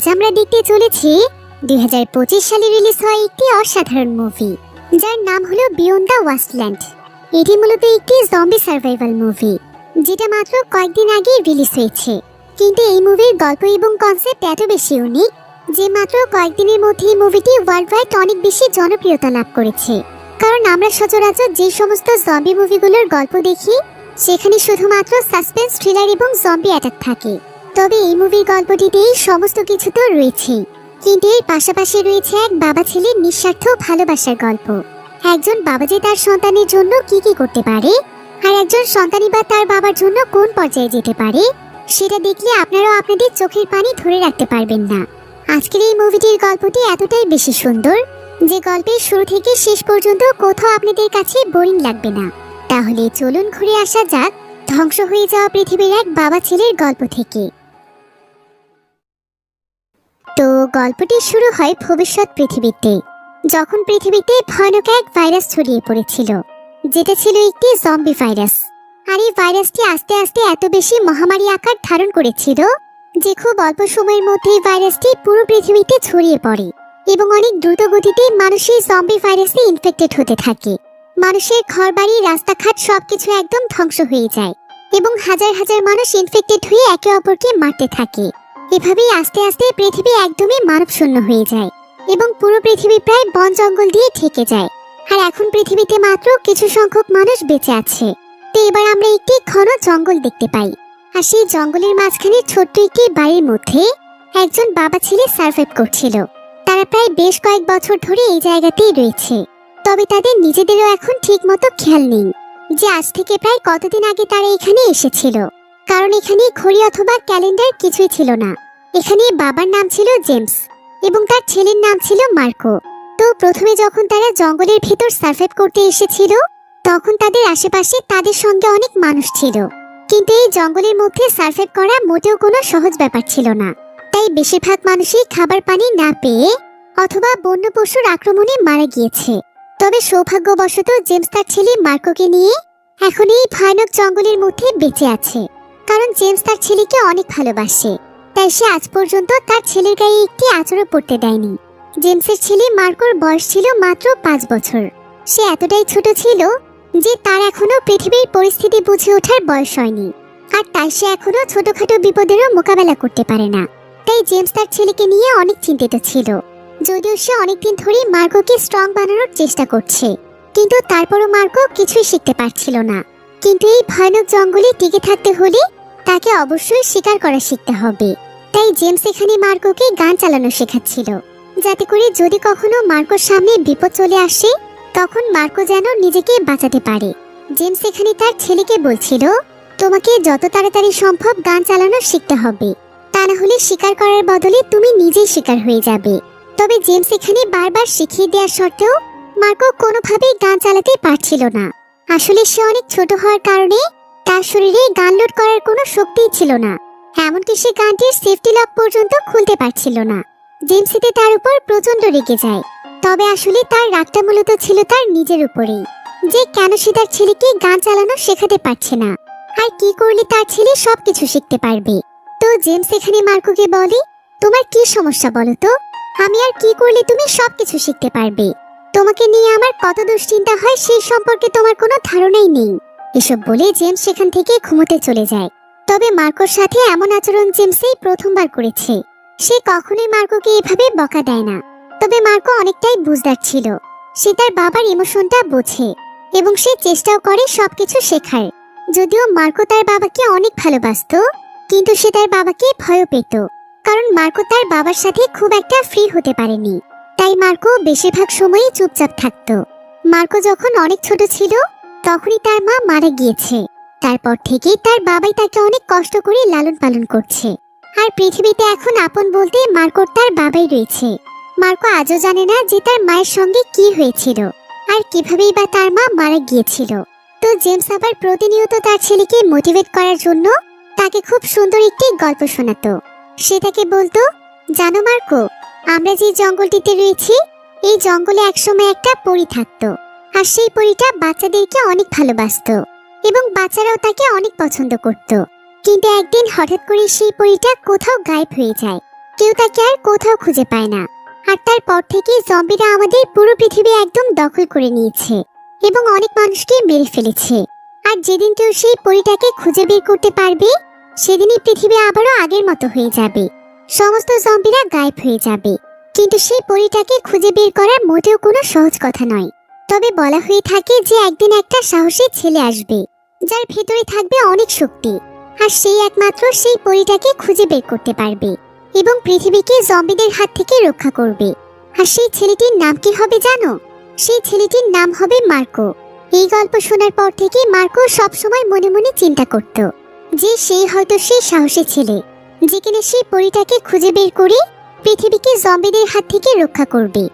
আজ আমরা দেখতে চলেছি দুই হাজার পঁচিশ সালে রিলিজ হওয়া একটি অসাধারণ মুভি, যার নাম হলো বিয়ন্ড দ্য ওয়াস্টল্যান্ড এটি মূলত একটি জম্বি সার্ভাইভাল মুভি, যেটা মাত্র কয়েকদিন আগে রিলিজ হয়েছে। কিন্তু এই মুভির গল্প এবং কনসেপ্ট এত বেশি ইউনিক যে মাত্র কয়েকদিনের মধ্যে এই মুভিটি ওয়ার্ল্ড ওয়াইড অনেক বেশি জনপ্রিয়তা লাভ করেছে। কারণ আমরা সচরাচর যে সমস্ত জম্বি মুভিগুলোর গল্প দেখি, সেখানে শুধুমাত্র সাসপেন্স থ্রিলার এবং জম্বি অ্যাটাক থাকে। তবে এই মুভির গল্পটিতেই সমস্ত কিছু তো রয়েছে কিন্তু এর পাশাপাশি রয়েছে এক বাবা ছেলের নিঃস্বার্থ ভালোবাসার গল্প। একজন বাবা যে তার সন্তানের জন্য কি কি করতে পারে, আর একজন সন্তানই বা তার বাবার জন্য কোন পর্যায়ে যেতে পারে, সেটা দেখলে আপনারাও আপনাদের চোখের পানি ধরে রাখতে পারবেন না। আজকের এই মুভিটির গল্পটি এতটাই বেশি সুন্দর যে গল্পের শুরু থেকে শেষ পর্যন্ত কোথাও আপনাদের কাছে বোরিং লাগবে না। তাহলে চলুন ঘুরে আসা যাক, ধ্বংস হয়ে যাওয়া পৃথিবীর এক বাবা ছেলের গল্প থেকে। তো গল্পটি শুরু হয় ভবিষ্যৎ পৃথিবীতে, যখন পৃথিবীতে ভয়ানক এক ভাইরাস ছড়িয়ে পড়েছিল, যেটা ছিল একটি জম্বি ভাইরাস আর এই ভাইরাসটি আস্তে আস্তে এত বেশি মহামারী আকার ধারণ করেছিল যে খুব অল্প সময়ের মধ্যেই ভাইরাসটি পুরো পৃথিবীতে ছড়িয়ে পড়ে এবং অনেক দ্রুত গতিতে মানুষ এই জম্বি ভাইরাসে ইনফেক্টেড হতে থাকে। মানুষের ঘরবাড়ি, রাস্তাঘাট সবকিছু একদম ধ্বংস হয়ে যায় এবং হাজার হাজার মানুষ ইনফেক্টেড হয়ে একে অপরকে মারতে থাকে। এভাবেই আস্তে আস্তে পৃথিবী একদমই মানবশূন্য হয়ে যায় এবং পুরো পৃথিবী প্রায় বন জঙ্গল দিয়ে ঠেকে যায়। আর এখন পৃথিবীতে মাত্র কিছু সংখ্যক মানুষ বেঁচে আছে। তো এবার আমরা একটি ঘন জঙ্গল দেখতে পাই। আর সেই জঙ্গলের মাঝখানে ছোট্ট একটি বাড়ির মধ্যে একজন বাবা ছেলে সার্ভাইভ করছিল। তারা প্রায় বেশ কয়েক বছর ধরে এই জায়গাতেই রয়েছে। তবে তাদের নিজেদেরও এখন ঠিক মতো খেয়াল নেই যে আজ থেকে প্রায় কতদিন আগে তারা এখানে এসেছিল। কারণ এখানে ঘড়ি অথবা ক্যালেন্ডার কিছুই ছিল না। এখানে বাবার নাম ছিল জেমস এবং তার ছেলের নাম ছিল মার্কো। তো প্রথমে যখন তারা জঙ্গলের ভেতর সার্ভাইভ করতে এসেছিল, তখন তাদের আশেপাশে তাদের সঙ্গে অনেক মানুষ ছিল। কিন্তু এই জঙ্গলের মধ্যে সার্ভাইভ করা মোটেও কোনো সহজ ব্যাপার ছিল না। তাই বেশিরভাগ মানুষই খাবার পানি না পেয়ে অথবা বন্য পশুর আক্রমণে মারা গিয়েছে। তবে সৌভাগ্যবশত জেমস তার ছেলে মার্কোকে নিয়ে এখন এই ভয়ানক জঙ্গলের মধ্যে বেঁচে আছে। কারণ জেমস তার ছেলেকে অনেক ভালোবাসে, তাই সে আজ পর্যন্ত তার ছেলের গায়ে একটি আচরও পড়তে দেয়নি। জেমসের ছেলে মার্কোর বয়স ছিল মাত্র পাঁচ বছর। সে এতটাই ছোট ছিল যে তার এখনও পৃথিবীর পরিস্থিতি বুঝে ওঠার বয়স হয়নি, আর তাই সে এখনও ছোটখাটো বিপদেরও মোকাবেলা করতে পারে না। তাই জেমস তার ছেলেকে নিয়ে অনেক চিন্তিত ছিল। যদিও সে অনেকদিন ধরেই মার্কোকে স্ট্রং বানানোর চেষ্টা করছে, কিন্তু তারপরও মার্কো কিছুই শিখতে পারছিল না। কিন্তু এই ভয়ানক জঙ্গলে টিকে থাকতে হলে তাকে অবশ্যই শিকার করা শিখতে হবে। তাই জেমস এখানে মার্কোকে গান চালানো শেখাচ্ছিল। যাতে করে যদি কখনো মার্কোর সামনে বিপদ চলে আসে, তখন মার্কো যেন নিজেকে বাঁচাতে পারে। জেমস এখানে তার ছেলেকে বলছিল, তোমাকে যত তাড়াতাড়ি সম্ভব গান চালানো শিখতে হবে। তা না হলে শিকার করার বদলে তুমি নিজেই শিকার হয়ে যাবে। তবে জেমস এখানে বারবার শিখিয়ে দেওয়ার সত্ত্বেও মার্কো কোনোভাবেই গান চালাতে পারছিল না। আসলে সে অনেক ছোট হওয়ার কারণে তার শরীরে গান লোড করার কোনো শক্তিই ছিল না, এমনকি সে গানটির সেফটি লক পর্যন্ত খুলতে পারছিল না। জেমস এতে তার উপর প্রচণ্ড রেগে যায়, তবে আসলে তার রাগটা মূলত ছিল তার নিজের উপরেই। যে কেন সে তার ছেলেকে গান চালানো শেখাতে পারছে না, আর কি করলে তার ছেলে সবকিছু শিখতে পারবে? তো জেমস এখানে মার্কোকে বলে, তোমার কি সমস্যা বলো তো? আমি আর কি করলে তুমি সবকিছু শিখতে পারবে? তোমাকে নিয়ে আমার কত দুশ্চিন্তা হয় সেই সম্পর্কে তোমার কোনো ধারণাই নেই। এসব বলে জেমস সেখান থেকে ঘুমোতে চলে যায়। তবে মার্কোর সাথে এমন আচরণ জেমসই প্রথমবার করেছে। সে কখনোই মার্কোকে এভাবে বকা দেয় না। তবে মার্কো অনেকটাই বুঝদার ছিল। সে তার বাবার ইমোশনটা বোঝে এবং সে চেষ্টাও করে সবকিছু শেখার। যদিও মার্কো তার বাবাকে অনেক ভালোবাসতো, কিন্তু সে তার বাবাকে ভয়ও পেত। কারণ মার্কো তার বাবার সাথে খুব একটা ফ্রি হতে পারেনি। তাই মার্কো বেশিরভাগ সময়ই চুপচাপ থাকতো। মার্কো যখন অনেক ছোট ছিল তখনই তার মা মারা গিয়েছে। তারপর থেকেই তার বাবাই তাকে অনেক কষ্ট করে লালন পালন করছে। আর পৃথিবীতে এখন আপন বলতে মার্কোর তার বাবাই রয়েছে। মার্কো আজও জানে না যে তার মায়ের সঙ্গে কি হয়েছিল আর কিভাবেই বা তার মা মারা গিয়েছিল। তো জেমস আবার প্রতিনিয়ত তার ছেলেকে মোটিভেট করার জন্য তাকে খুব সুন্দর একটি গল্প শোনাতো। সে তাকে বলতো, জানো মার্কো, আমরা যে জঙ্গলটিতে রয়েছি, এই জঙ্গলে একসময় একটা পরী থাকতো। আর সেই পরীটা বাচ্চাদেরকে অনেক ভালোবাসতো এবং বাচ্চারাও তাকে অনেক পছন্দ করত। কিন্তু একদিন হঠাৎ করে সেই পরীটা কোথাও গায়েব হয়ে যায়। কেউ তাকে আর কোথাও খুঁজে পায় না। আর তারপর থেকে জম্বিরা আমাদের পুরো পৃথিবী একদম দখল করে নিয়েছে এবং অনেক মানুষকে মেরে ফেলেছে। আর যেদিন কেউ সেই পরীটাকে খুঁজে বের করতে পারবে, সেদিনই পৃথিবী আবারও আগের মতো হয়ে যাবে। সমস্ত জম্বিরা গায়েব হয়ে যাবে। কিন্তু সেই পরীটাকে খুঁজে বের করা মোটেও কোনো সহজ কথা নয়। তবে বলা হয়ে থাকে যে একদিন একটা সাহসী ছেলে আসবে, যার ভেতরে থাকবে অনেক শক্তি, আর সেই একমাত্র সেই পরিটাকে খুঁজে বের করতে পারবে এবং পৃথিবীকে জম্বিদের হাত থেকে রক্ষা করবে। আর সেই ছেলেটির নাম কি হবে জানো? সেই ছেলেটির নাম হবে মার্কো। এই গল্প শোনার পর থেকে মার্কো সবসময় মনে মনে চিন্তা করত যে সেই হয়তো সেই সাহসী ছেলে, যে সেই পরিটাকে খুঁজে বের করে পৃথিবীকে জম্বিদের হাত থেকে রক্ষা করবে।